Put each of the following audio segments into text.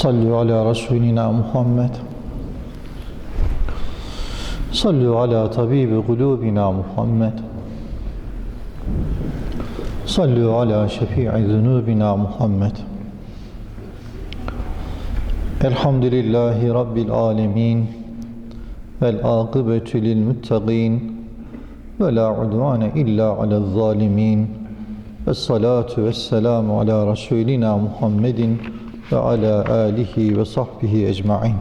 صلوا على رسولنا محمد. صلوا على طبيب قلوبنا محمد. صلوا على شفيع ذنوبنا محمد. الحمد لله رب العالمين والعاقبة للمتقين ولا عدوان إلا على الظالمين. والصلاة والسلام على رسولنا محمد ve ala alihi ve sahbihi ecmain.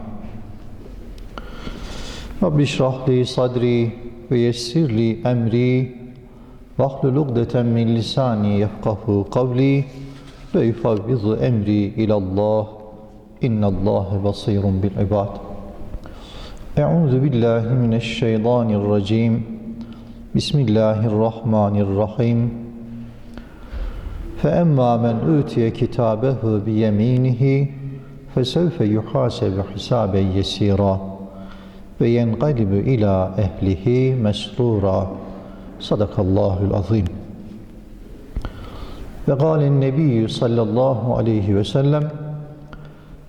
Rabbi şrah li sadri ve yessir li emri ve ahlul ugdeten min lisani yefkahu kavli ve yufavvizu emri ilallah innallâhe basirun bil ibad. Euzu billahi mineşşeytanirracim. Bismillahirrahmanirrahim. الرحيم فأما من أوتي كتابه بيمينه فسوف يحاسب حسابا يسيرا وينقلب إلى أهله مسرورا صدق الله العظيم وقال النبي صلى الله عليه وسلم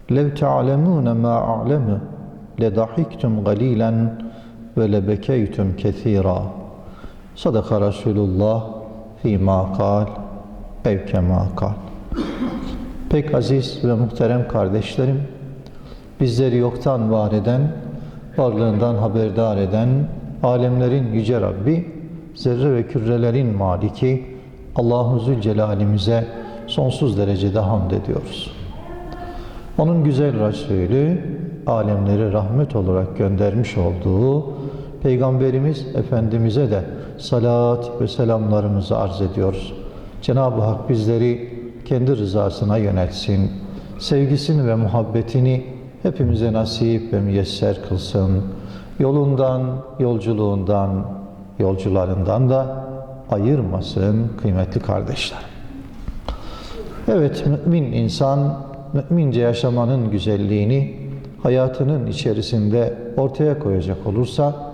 لو تعلمون ما أعلم لضحكتم قليلا ولبكيتم كثيرا صدق رسول الله فيما قال ev kema kal. Pek aziz ve muhterem kardeşlerim, bizleri yoktan var eden, varlığından haberdar eden, alemlerin yüce Rabbi, zerre ve kürelerin maliki, Allahu Zülcelal'imize sonsuz derecede hamd ediyoruz. Onun güzel Resulü, alemleri rahmet olarak göndermiş olduğu Peygamberimiz Efendimiz'e de salat ve selamlarımızı arz ediyoruz. Cenab-ı Hak bizleri kendi rızasına yönetsin. Sevgisini ve muhabbetini hepimize nasip ve müyesser kılsın. Yolundan, yolculuğundan, yolcularından da ayırmasın kıymetli kardeşler. Evet, mümin insan, mümince yaşamanın güzelliğini hayatının içerisinde ortaya koyacak olursa,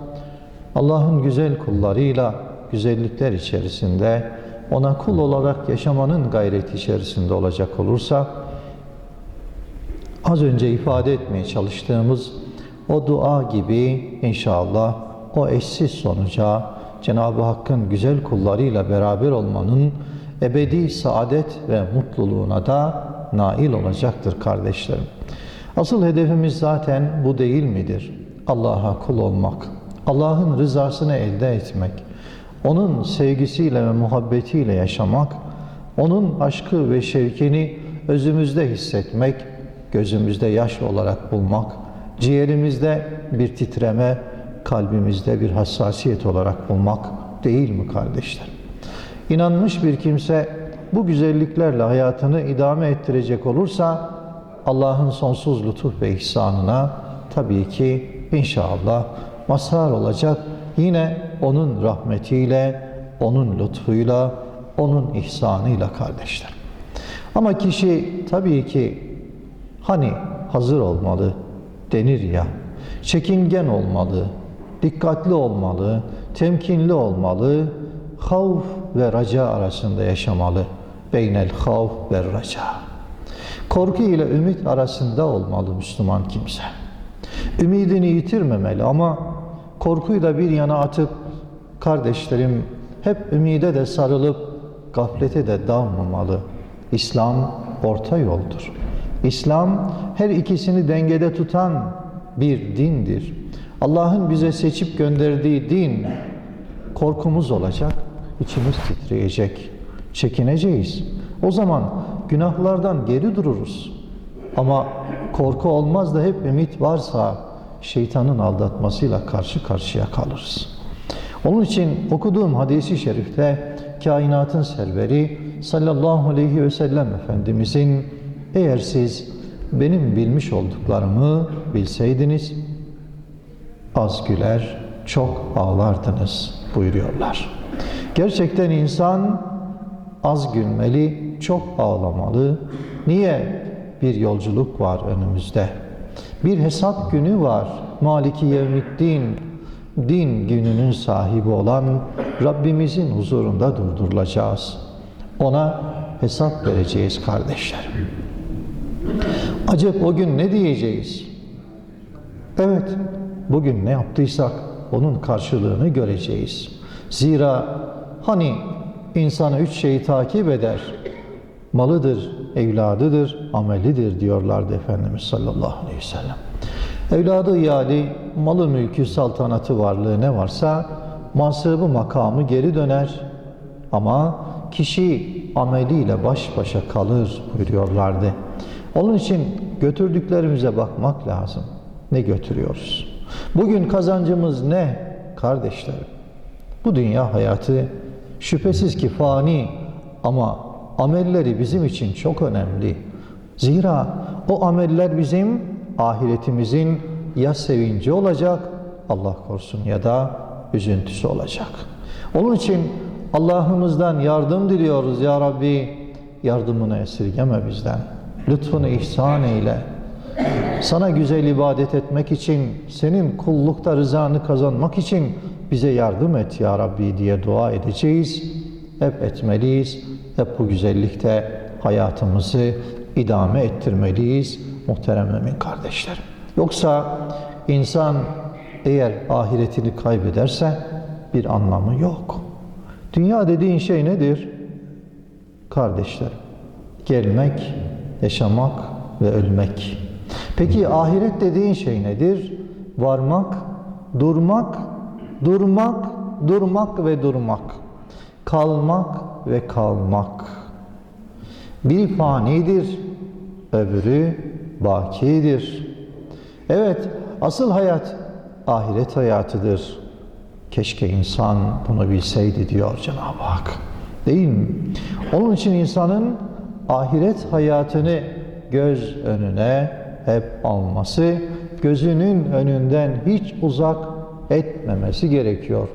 Allah'ın güzel kullarıyla güzellikler içerisinde ona kul olarak yaşamanın gayreti içerisinde olacak olursa az önce ifade etmeye çalıştığımız o dua gibi inşallah o eşsiz sonuca Cenab-ı Hakk'ın güzel kullarıyla beraber olmanın ebedi saadet ve mutluluğuna da nail olacaktır kardeşlerim. Asıl hedefimiz zaten bu değil midir? Allah'a kul olmak, Allah'ın rızasını elde etmek, onun sevgisiyle ve muhabbetiyle yaşamak, onun aşkı ve şevkini özümüzde hissetmek, gözümüzde yaş olarak bulmak, ciğerimizde bir titreme, kalbimizde bir hassasiyet olarak bulmak değil mi kardeşler? İnanmış bir kimse bu güzelliklerle hayatını idame ettirecek olursa Allah'ın sonsuz lütuf ve ihsanına tabii ki inşallah mazhar olacak Yine onun rahmetiyle, onun lütfuyla, onun ihsanıyla kardeşler. Ama kişi tabii ki hani hazır olmalı denir ya, çekingen olmalı, dikkatli olmalı, temkinli olmalı, havf ve raca arasında yaşamalı. Beynel havf ve raca. Korku ile ümit arasında olmalı Müslüman kimse. Ümidini yitirmemeli ama korkuyu da bir yana atıp kardeşlerim hep ümide de sarılıp gaflete de dalmamalı. İslam orta yoldur. İslam her ikisini dengede tutan bir dindir. Allah'ın bize seçip gönderdiği din korkumuz olacak, içimiz titreyecek, çekineceğiz. O zaman günahlardan geri dururuz. Ama korku olmaz da hep ümit varsa şeytanın aldatmasıyla karşı karşıya kalırız. Onun için okuduğum hadisi şerifte kainatın serveri sallallahu aleyhi ve sellem Efendimizin eğer siz benim bilmiş olduklarımı bilseydiniz az güler çok ağlardınız buyuruyorlar. Gerçekten insan az gülmeli, çok ağlamalı. Niye? Bir yolculuk var önümüzde. Bir hesap günü var. Maliki Yevmiddin, din gününün sahibi olan Rabbimizin huzurunda durdurulacağız. Ona hesap vereceğiz kardeşlerim. Acep o gün ne diyeceğiz? Evet, bugün ne yaptıysak onun karşılığını göreceğiz. Zira hani insanı üç şeyi takip eder. Malıdır, evladıdır, amelidir diyorlardı Efendimiz sallallahu aleyhi ve sellem. Evladı yani malı mülkü saltanatı varlığı ne varsa mansıbı makamı geri döner ama kişi ameliyle baş başa kalır buyuruyorlardı. Onun için götürdüklerimize bakmak lazım. Ne götürüyoruz? Bugün kazancımız ne kardeşlerim? Bu dünya hayatı şüphesiz ki fani ama amelleri bizim için çok önemli. Zira o ameller bizim ahiretimizin ya sevinci olacak Allah korusun ya da üzüntüsü olacak. Onun için Allah'ımızdan yardım diliyoruz ya Rabbi. Yardımını esirgeme bizden. Lütfunu ihsan eyle. Sana güzel ibadet etmek için, senin kullukta rızanı kazanmak için bize yardım et ya Rabbi diye dua edeceğiz. Hep etmeliyiz. Hep bu güzellikte hayatımızı idame ettirmeliyiz muhterem mümin kardeşlerim. Yoksa insan eğer ahiretini kaybederse bir anlamı yok. Dünya dediğin şey nedir? Kardeşlerim, gelmek, yaşamak ve ölmek. Peki ahiret dediğin şey nedir? Varmak, durmak, durmak, durmak ve durmak. Kalmak ve kalmak. Biri fanidir, öbürü bakidir. Evet, asıl hayat ahiret hayatıdır. Keşke insan bunu bilseydi diyor Cenab-ı Hak. Değil mi? Onun için insanın ahiret hayatını göz önüne hep alması, gözünün önünden hiç uzak etmemesi gerekiyor.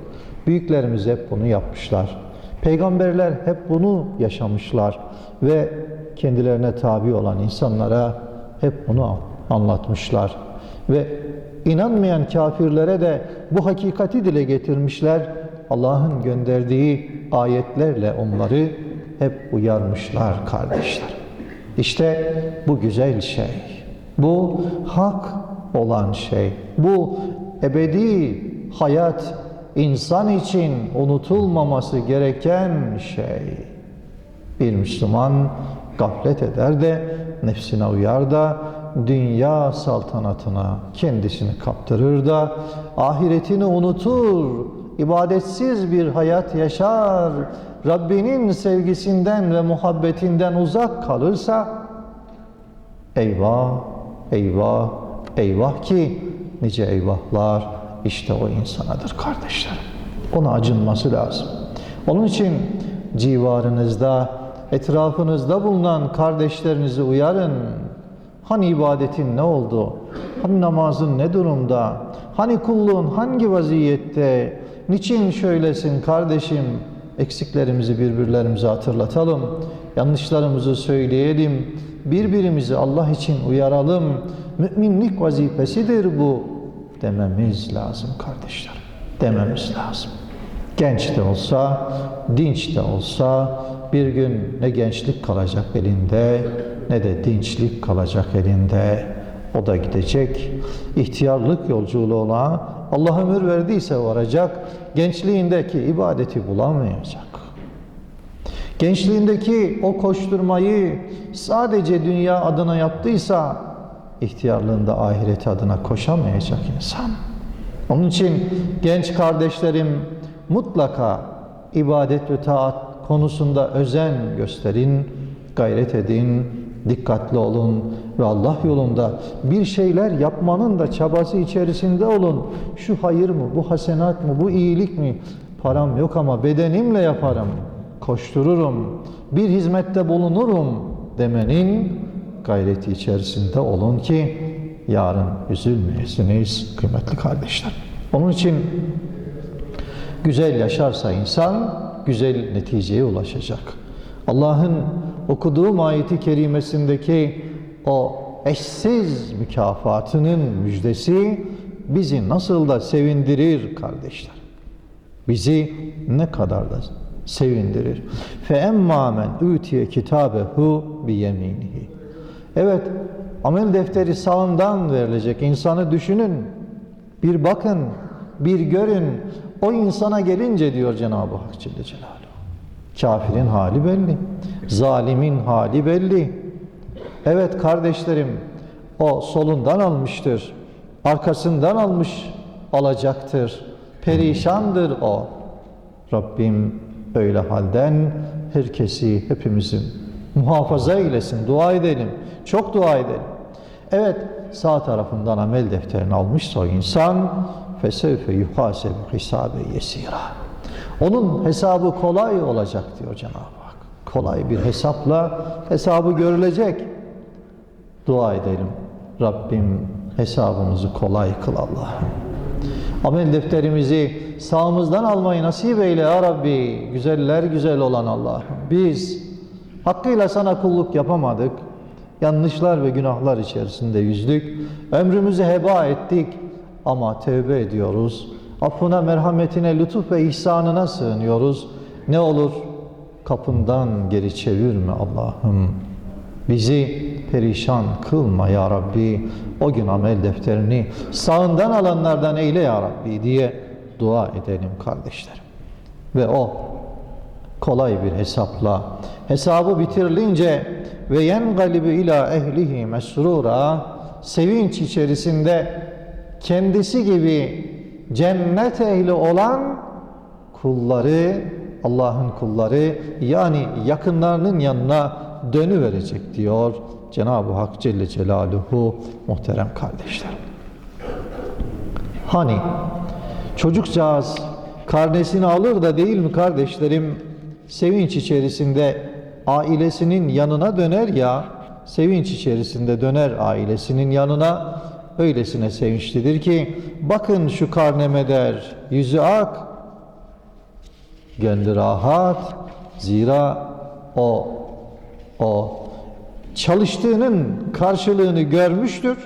Büyüklerimiz hep bunu yapmışlar. Peygamberler hep bunu yaşamışlar ve kendilerine tabi olan insanlara hep bunu anlatmışlar. Ve inanmayan kafirlere de bu hakikati dile getirmişler. Allah'ın gönderdiği ayetlerle onları hep uyarmışlar kardeşler. İşte bu güzel şey. Bu hak olan şey. Bu ebedi hayat insan için unutulmaması gereken şey. Bir Müslüman gaflet eder de nefsine uyar da dünya saltanatına kendisini kaptırır da ahiretini unutur, ibadetsiz bir hayat yaşar, Rabbinin sevgisinden ve muhabbetinden uzak kalırsa eyvah, eyvah, eyvah ki nice eyvahlar işte o insanadır kardeşlerim. Ona acınması lazım. Onun için civarınızda, etrafınızda bulunan kardeşlerinizi uyarın. Hani ibadetin ne oldu? Hani namazın ne durumda? Hani kulluğun hangi vaziyette? Niçin şöylesin kardeşim? Eksiklerimizi birbirlerimize hatırlatalım. Yanlışlarımızı söyleyelim. Birbirimizi Allah için uyaralım. Müminlik vazifesidir bu dememiz lazım kardeşler. Dememiz lazım. Genç de olsa, dinç de olsa bir gün ne gençlik kalacak elinde ne de dinçlik kalacak elinde. O da gidecek. İhtiyarlık yolculuğuna Allah ömür verdiyse varacak. Gençliğindeki ibadeti bulamayacak. Gençliğindeki o koşturmayı sadece dünya adına yaptıysa ihtiyarlığında ahireti adına koşamayacak insan. Onun için genç kardeşlerim mutlaka ibadet ve taat konusunda özen gösterin, gayret edin, dikkatli olun ve Allah yolunda bir şeyler yapmanın da çabası içerisinde olun. Şu hayır mı, bu hasenat mı, bu iyilik mi? Param yok ama bedenimle yaparım, koştururum, bir hizmette bulunurum demenin gayreti içerisinde olun ki yarın üzülmeyesiniz kıymetli kardeşler. Onun için güzel yaşarsa insan güzel neticeye ulaşacak. Allah'ın okuduğum ayeti kerimesindeki o eşsiz mükafatının müjdesi bizi nasıl da sevindirir kardeşler. Bizi ne kadar da sevindirir. Fe emma men utiye kitabehu bi yeminihi. Evet, amel defteri sağından verilecek. İnsanı düşünün, bir bakın, bir görün. O insana gelince diyor Cenab-ı Hak Celle Celaluhu. Kafirin hali belli, zalimin hali belli. Evet kardeşlerim, o solundan almıştır, arkasından almış alacaktır. Perişandır o. Rabbim öyle halden herkesi, hepimizin muhafaza eylesin, dua edelim, çok dua edelim. Evet, sağ tarafından amel defterini almışsa o insan fesevfe yuhasebu hisabe yesira. Onun hesabı kolay olacak diyor Cenab-ı Hak. Kolay bir hesapla hesabı görülecek. Dua edelim. Rabbim hesabımızı kolay kıl Allah'ım. Amel defterimizi sağımızdan almayı nasip eyle ya Rabbi. Güzeller güzel olan Allah'ım. Biz hakkıyla sana kulluk yapamadık. Yanlışlar ve günahlar içerisinde yüzdük. Ömrümüzü heba ettik. Ama tevbe ediyoruz. Affına, merhametine, lütuf ve ihsanına sığınıyoruz. Ne olur kapından geri çevirme Allah'ım. Bizi perişan kılma ya Rabbi. O gün amel defterini sağından alanlardan eyle ya Rabbi diye dua edelim kardeşlerim. Ve o kolay bir hesapla hesabı bitirilince ve yen galibi ila ehlihi mesrura sevinç içerisinde kendisi gibi cennet ehli olan kulları Allah'ın kulları yani yakınlarının yanına dönü verecek diyor Cenab-ı Hak Celle Celaluhu muhterem kardeşlerim. Hani çocukcağız karnesini alır da değil mi kardeşlerim sevinç içerisinde ailesinin yanına döner ya sevinç içerisinde döner ailesinin yanına öylesine sevinçlidir ki bakın şu karneme der yüzü ak gönlü rahat zira o o çalıştığının karşılığını görmüştür.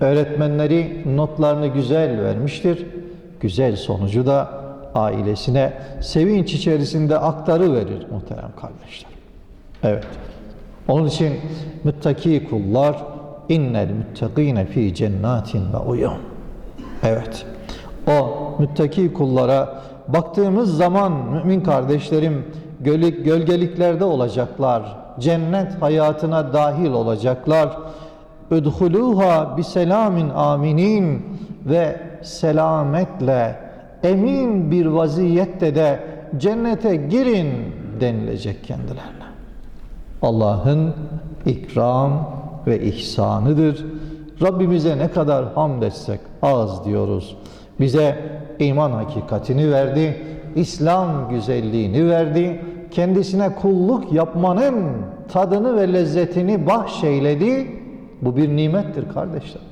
Öğretmenleri notlarını güzel vermiştir. Güzel sonucu da ailesine sevinç içerisinde aktarı verir muhterem kardeşler. Evet. Onun için müttaki kullar innel müttakine fi cennatin ve uyum. Evet. O müttaki kullara baktığımız zaman mümin kardeşlerim gölük, gölgeliklerde olacaklar. Cennet hayatına dahil olacaklar. Üdhuluha bi selamin aminin ve selametle emin bir vaziyette de cennete girin denilecek kendilerine. Allah'ın ikram ve ihsanıdır. Rabbimize ne kadar hamd etsek az diyoruz. Bize iman hakikatini verdi, İslam güzelliğini verdi, kendisine kulluk yapmanın tadını ve lezzetini bahşeyledi. Bu bir nimettir kardeşler.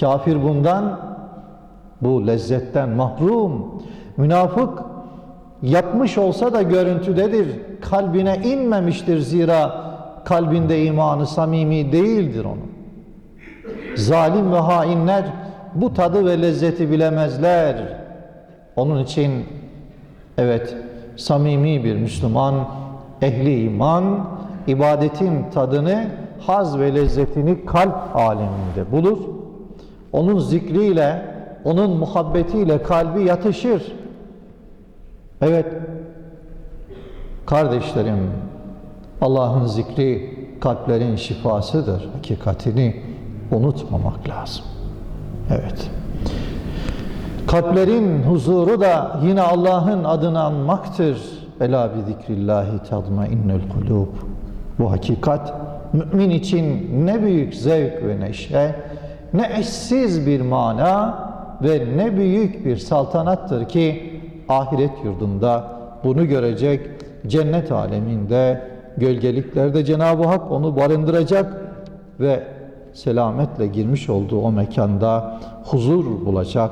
Kafir bundan, bu lezzetten mahrum. Münafık yapmış olsa da görüntüdedir. Kalbine inmemiştir zira kalbinde imanı samimi değildir onun. Zalim ve hainler bu tadı ve lezzeti bilemezler. Onun için evet samimi bir Müslüman, ehli iman, ibadetin tadını, haz ve lezzetini kalp aleminde bulur. Onun zikriyle, onun muhabbetiyle kalbi yatışır. Evet, kardeşlerim, Allah'ın zikri kalplerin şifasıdır. Hakikatini unutmamak lazım. Evet. Kalplerin huzuru da yine Allah'ın adını anmaktır. Ela bi zikrillahi tadmainnul kulub. Bu hakikat mümin için ne büyük zevk ve neşe, ne eşsiz bir mana ve ne büyük bir saltanattır ki ahiret yurdunda bunu görecek, cennet aleminde, gölgeliklerde Cenab-ı Hak onu barındıracak ve selametle girmiş olduğu o mekanda huzur bulacak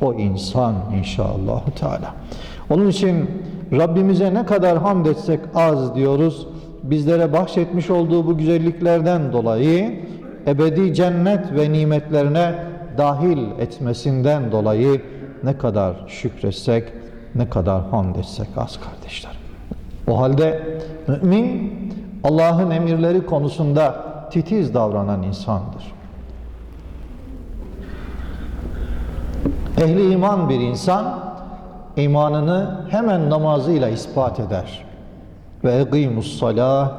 o insan inşallah Teala. Onun için Rabbimize ne kadar hamd etsek az diyoruz. Bizlere bahşetmiş olduğu bu güzelliklerden dolayı ebedi cennet ve nimetlerine dahil etmesinden dolayı ne kadar şükretsek, ne kadar hamd etsek az kardeşler. O halde mümin Allah'ın emirleri konusunda titiz davranan insandır. Ehli iman bir insan imanını hemen namazıyla ispat eder. Ve eqimus salah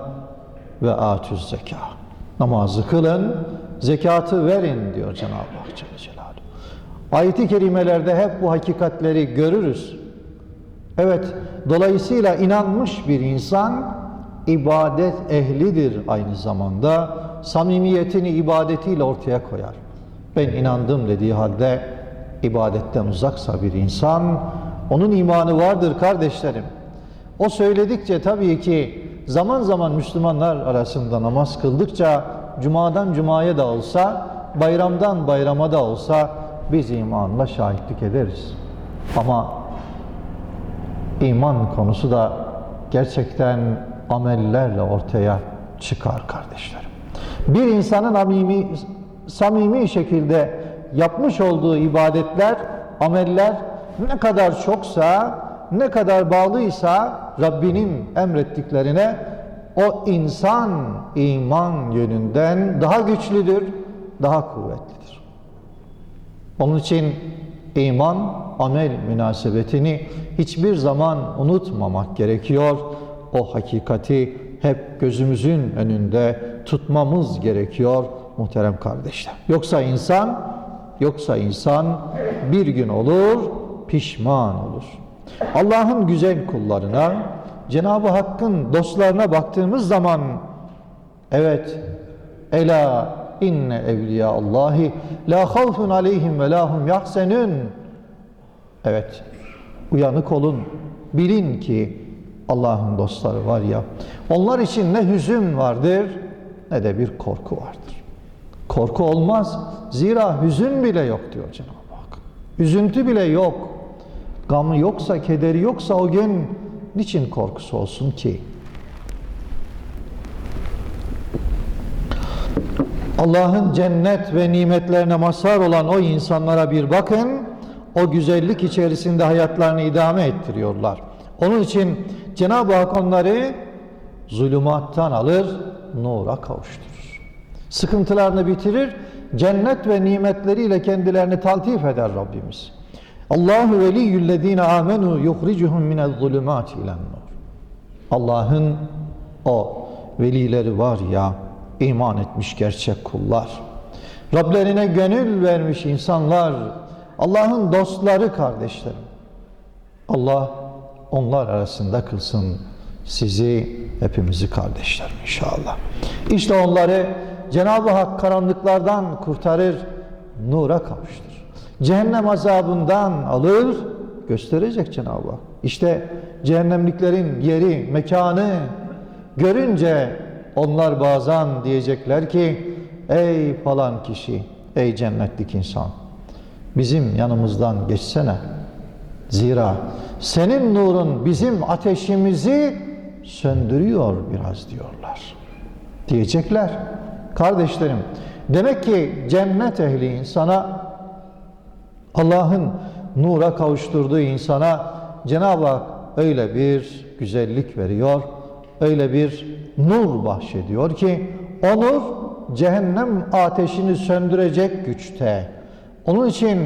ve atüz zeka. Namazı kılın, zekatı verin diyor Cenab-ı Hak Celle Celaluhu. Ayet-i kerimelerde hep bu hakikatleri görürüz. Evet, dolayısıyla inanmış bir insan ibadet ehlidir aynı zamanda. Samimiyetini ibadetiyle ortaya koyar. Ben inandım dediği halde ibadetten uzaksa bir insan, onun imanı vardır kardeşlerim. O söyledikçe tabii ki zaman zaman Müslümanlar arasında namaz kıldıkça cumadan cumaya da olsa, bayramdan bayrama da olsa biz imanla şahitlik ederiz. Ama iman konusu da gerçekten amellerle ortaya çıkar kardeşlerim. Bir insanın amimi, samimi şekilde yapmış olduğu ibadetler, ameller ne kadar çoksa, ne kadar bağlıysa Rabbinin emrettiklerine o insan iman yönünden daha güçlüdür, daha kuvvetlidir. Onun için iman amel münasebetini hiçbir zaman unutmamak gerekiyor. O hakikati hep gözümüzün önünde tutmamız gerekiyor muhterem kardeşler. Yoksa insan yoksa insan bir gün olur pişman olur. Allah'ın güzel kullarına Cenab-ı Hakk'ın dostlarına baktığımız zaman evet ela inne evliya Allahi la havfun aleyhim ve lahum yahsenun evet uyanık olun. Bilin ki Allah'ın dostları var ya onlar için ne hüzün vardır ne de bir korku vardır. Korku olmaz zira hüzün bile yok diyor Cenab-ı Hak. Üzüntü bile yok gamı yoksa kederi yoksa o gün niçin korkusu olsun ki Allah'ın cennet ve nimetlerine mazhar olan o insanlara bir bakın. O güzellik içerisinde hayatlarını idame ettiriyorlar. Onun için Cenab-ı Hak onları zulümattan alır, nura kavuşturur. Sıkıntılarını bitirir, cennet ve nimetleriyle kendilerini taltif eder Rabbimiz. Allahu veliyyüllezine amenu yuhricuhum minel zulümati ilen nur. Allah'ın o velileri var ya, iman etmiş gerçek kullar. Rablerine gönül vermiş insanlar, Allah'ın dostları kardeşlerim. Allah onlar arasında kılsın sizi, hepimizi kardeşlerim inşallah. İşte onları Cenab-ı Hak karanlıklardan kurtarır, nura kavuşturur. Cehennem azabından alır, gösterecek Cenab-ı Hak. İşte cehennemliklerin yeri, mekanı görünce onlar bazen diyecekler ki ey falan kişi, ey cennetlik insan bizim yanımızdan geçsene. Zira senin nurun bizim ateşimizi söndürüyor biraz diyorlar. Diyecekler. Kardeşlerim, demek ki cennet ehli insana Allah'ın nura kavuşturduğu insana Cenab-ı Hak öyle bir güzellik veriyor, öyle bir nur bahşediyor ki o nur cehennem ateşini söndürecek güçte. Onun için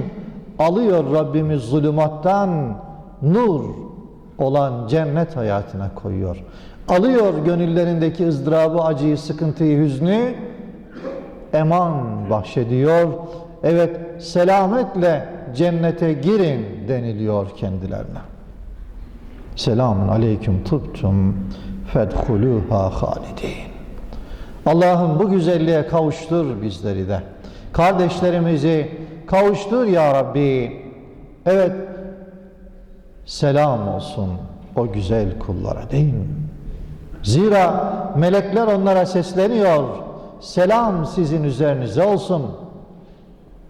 alıyor Rabbimiz zulümattan nur olan cennet hayatına koyuyor. Alıyor gönüllerindeki ızdırabı, acıyı, sıkıntıyı, hüznü eman bahşediyor. Evet selametle cennete girin deniliyor kendilerine. Selamun aleyküm tıbtum fedhuluha halidin. Allah'ım bu güzelliğe kavuştur bizleri de. Kardeşlerimizi kavuştur ya Rabbi. Evet, selam olsun o güzel kullara değil mi? Zira melekler onlara sesleniyor. Selam sizin üzerinize olsun.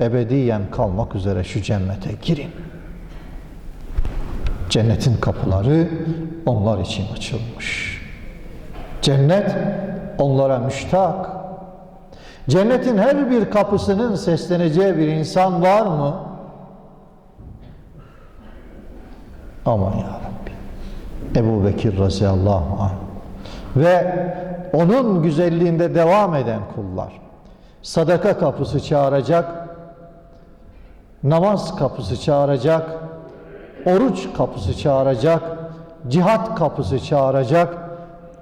Ebediyen kalmak üzere şu cennete girin. Cennetin kapıları onlar için açılmış. Cennet onlara müştak. Cennetin her bir kapısının sesleneceği bir insan var mı? Aman ya Rabbi. Ebu Bekir radıyallahu anh ve onun güzelliğinde devam eden kullar. Sadaka kapısı çağıracak, namaz kapısı çağıracak, oruç kapısı çağıracak, cihat kapısı çağıracak.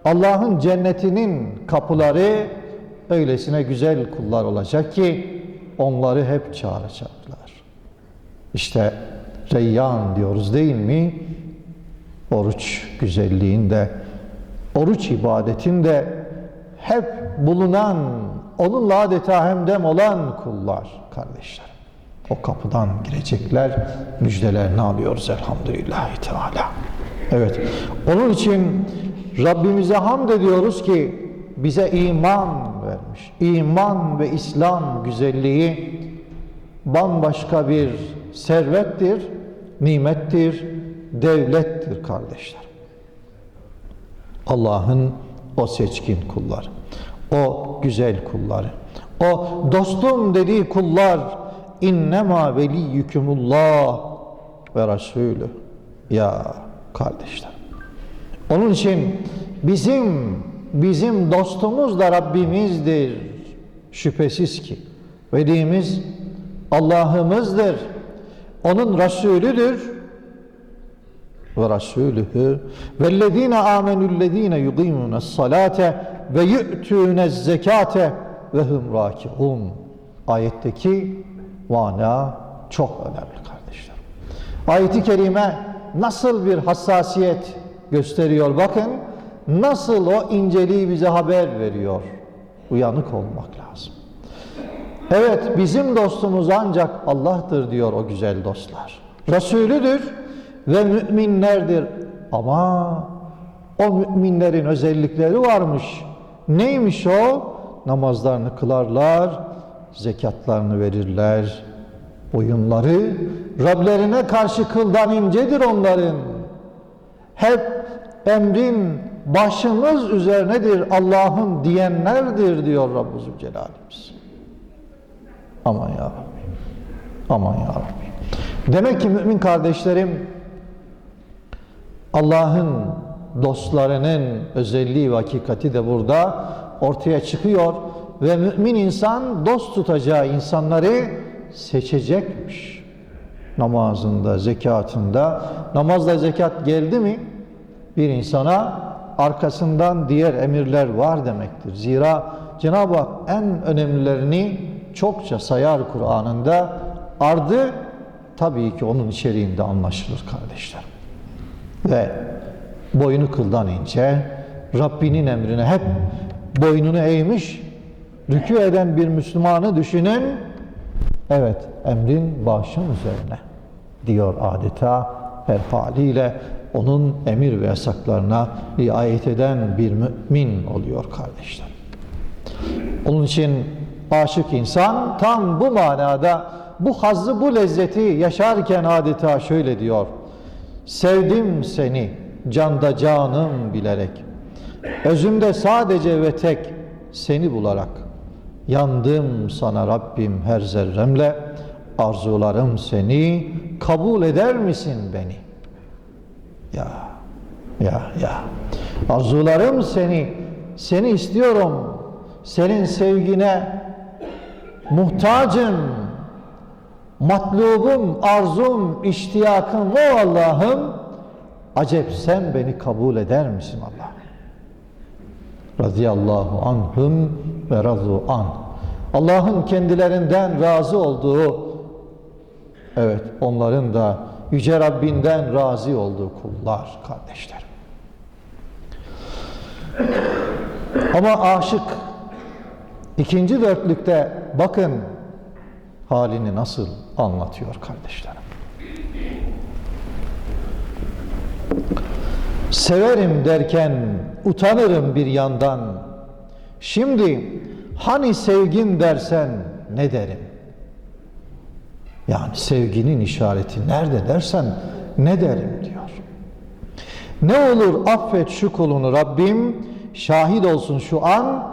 Allah'ın cennetinin kapıları öylesine güzel kullar olacak ki onları hep çağıracaklar. İşte Reyyan diyoruz değil mi? Oruç güzelliğinde, oruç ibadetinde hep bulunan, onunla adeta hemdem olan kullar kardeşler. O kapıdan girecekler, müjdelerini alıyoruz elhamdülillahi teala. Evet, onun için Rabbimize hamd ediyoruz ki bize iman vermiş. İman ve İslam güzelliği bambaşka bir servettir, nimettir, devlettir kardeşler. Allah'ın o seçkin kulları, o güzel kulları, o dostum dediği kullar innema veliyyukumullah ve Resulü. Ya kardeşler. Onun için bizim bizim dostumuz da Rabbimizdir. Şüphesiz ki velimiz Allah'ımızdır. Onun Resulüdür. Ve Resulühü vellezine amenüllezine yuqimune salate ve yu'tune zekate ve hum rakiun. Ayetteki mana çok önemli kardeşler. Ayeti kerime nasıl bir hassasiyet gösteriyor bakın. Nasıl o inceliği bize haber veriyor. Uyanık olmak lazım. Evet bizim dostumuz ancak Allah'tır diyor o güzel dostlar. Resulüdür ve müminlerdir. Ama o müminlerin özellikleri varmış. Neymiş o? Namazlarını kılarlar, zekatlarını verirler. Oyunları Rablerine karşı kıldan incedir onların. Hep emrin başımız üzerinedir Allah'ın diyenlerdir diyor Rabbi Zülcelal'imiz. Aman ya Rabbi. Aman ya Rabbi. Demek ki mümin kardeşlerim Allah'ın dostlarının özelliği ve hakikati de burada ortaya çıkıyor ve mümin insan dost tutacağı insanları seçecekmiş. Namazında, zekatında. Namazda zekat geldi mi bir insana arkasından diğer emirler var demektir. Zira Cenab-ı Hak en önemlilerini çokça sayar Kur'an'ında. Ardı tabii ki onun içeriğinde anlaşılır kardeşler. Ve boynu kıldan ince, Rabbinin emrine hep boynunu eğmiş, rükû eden bir Müslümanı düşünün. Evet, emrin başın üzerine diyor adeta her haliyle onun emir ve yasaklarına riayet eden bir mümin oluyor kardeşler. Onun için aşık insan tam bu manada bu hazzı, bu lezzeti yaşarken adeta şöyle diyor. Sevdim seni canda canım bilerek. Özümde sadece ve tek seni bularak. Yandım sana Rabbim her zerremle. Arzularım seni kabul eder misin beni? Ya, ya, ya. Arzularım seni, seni istiyorum. Senin sevgine muhtacım. Matlubum, arzum, iştiyakım o Allah'ım. Acep sen beni kabul eder misin Allah? Radiyallahu anhum ve razu an. Allah'ın kendilerinden razı olduğu, evet onların da Yüce Rabbinden razı olduğu kullar kardeşler. Ama aşık ikinci dörtlükte bakın halini nasıl anlatıyor kardeşlerim. Severim derken utanırım bir yandan. Şimdi hani sevgin dersen ne derim? Yani sevginin işareti nerede dersen ne derim diyor. Ne olur affet şu kulunu Rabbim, şahit olsun şu an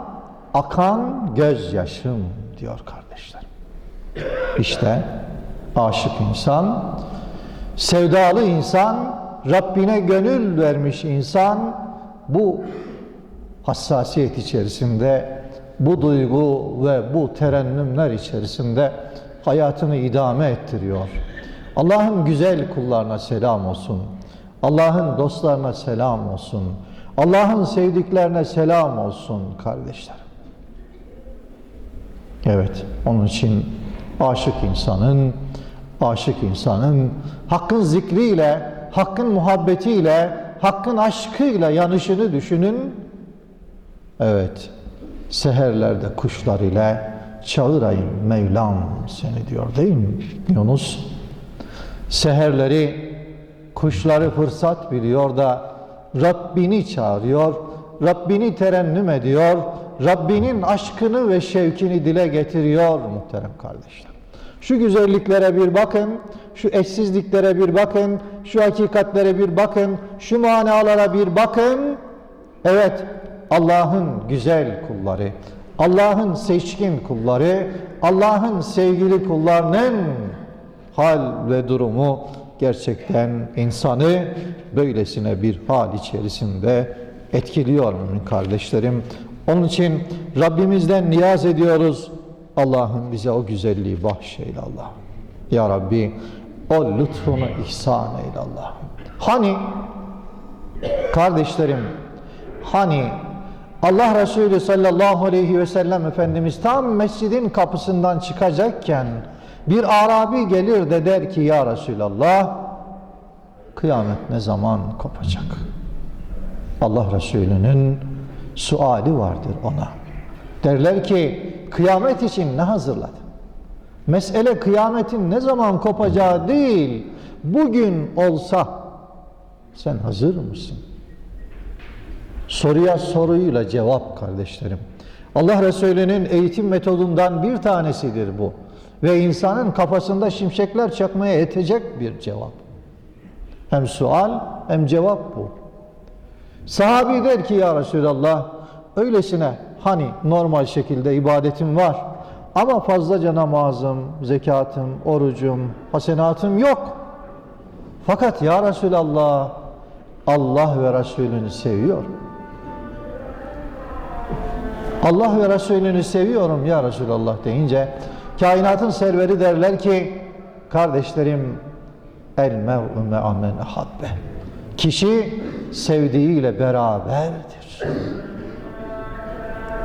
akan gözyaşım diyor kardeşler. İşte aşık insan, sevdalı insan, Rabbine gönül vermiş insan bu hassasiyet içerisinde, bu duygu ve bu terennümler içerisinde hayatını idame ettiriyor. Allah'ın güzel kullarına selam olsun. Allah'ın dostlarına selam olsun. Allah'ın sevdiklerine selam olsun kardeşlerim. Evet, onun için aşık insanın, aşık insanın hakkın zikriyle, hakkın muhabbetiyle, hakkın aşkıyla yanışını düşünün. Evet, seherlerde kuşlar ile çağırayım Mevlam seni diyor değil mi Yunus? Seherleri kuşları fırsat biliyor da Rabbini çağırıyor, Rabbini terennüm ediyor, Rabbinin aşkını ve şevkini dile getiriyor muhterem kardeşler. Şu güzelliklere bir bakın, şu eşsizliklere bir bakın, şu hakikatlere bir bakın, şu manalara bir bakın. Evet, Allah'ın güzel kulları, Allah'ın seçkin kulları, Allah'ın sevgili kullarının hal ve durumu gerçekten insanı böylesine bir hal içerisinde etkiliyor mümin kardeşlerim. Onun için Rabbimizden niyaz ediyoruz. Allah'ım bize o güzelliği bahşeyle Allah'ım. Ya Rabbi o lütfunu ihsan eyle Allah'ım. Hani kardeşlerim hani Allah Resulü sallallahu aleyhi ve sellem Efendimiz tam mescidin kapısından çıkacakken bir Arabi gelir de der ki ya Resulallah kıyamet ne zaman kopacak? Allah Resulü'nün suali vardır ona. Derler ki kıyamet için ne hazırladın? Mesele kıyametin ne zaman kopacağı değil, bugün olsa sen hazır mısın? Soruya soruyla cevap kardeşlerim. Allah Resulü'nün eğitim metodundan bir tanesidir bu. Ve insanın kafasında şimşekler çakmaya yetecek bir cevap. Hem sual hem cevap bu. Sahabi der ki ya Resulallah öylesine hani normal şekilde ibadetim var ama fazlaca namazım, zekatım, orucum, hasenatım yok. Fakat ya Resulallah Allah ve Resulünü seviyor. Allah ve Resulünü seviyorum ya Resulallah deyince kainatın serveri derler ki kardeşlerim el mev'u me'amen ahabbe kişi sevdiğiyle beraberdir.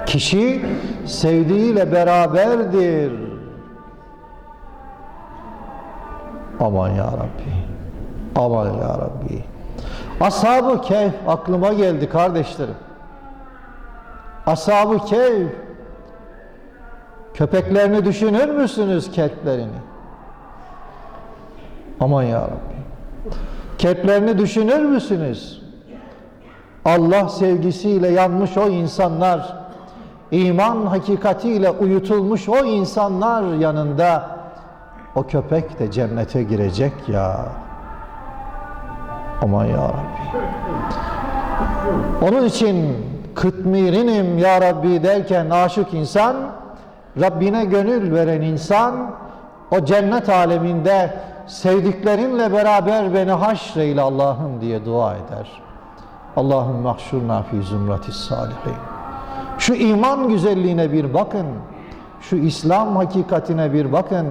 Kişi sevdiğiyle beraberdir. Aman ya Rabbi. Aman ya Rabbi. Ashab-ı Kehf aklıma geldi kardeşlerim. Ashab-ı Kehf köpeklerini düşünür müsünüz kelplerini? Aman ya Rabbi. Kelplerini düşünür müsünüz? Allah sevgisiyle yanmış o insanlar, iman hakikatiyle uyutulmuş o insanlar yanında o köpek de cennete girecek ya. Aman ya Rabbi. Onun için kıtmirinim ya Rabbi derken aşık insan, Rabbine gönül veren insan, o cennet aleminde sevdiklerinle beraber beni haşreyle Allah'ım diye dua eder. Allah'ım mahşurna fi zümratis salihin. Şu iman güzelliğine bir bakın. Şu İslam hakikatine bir bakın.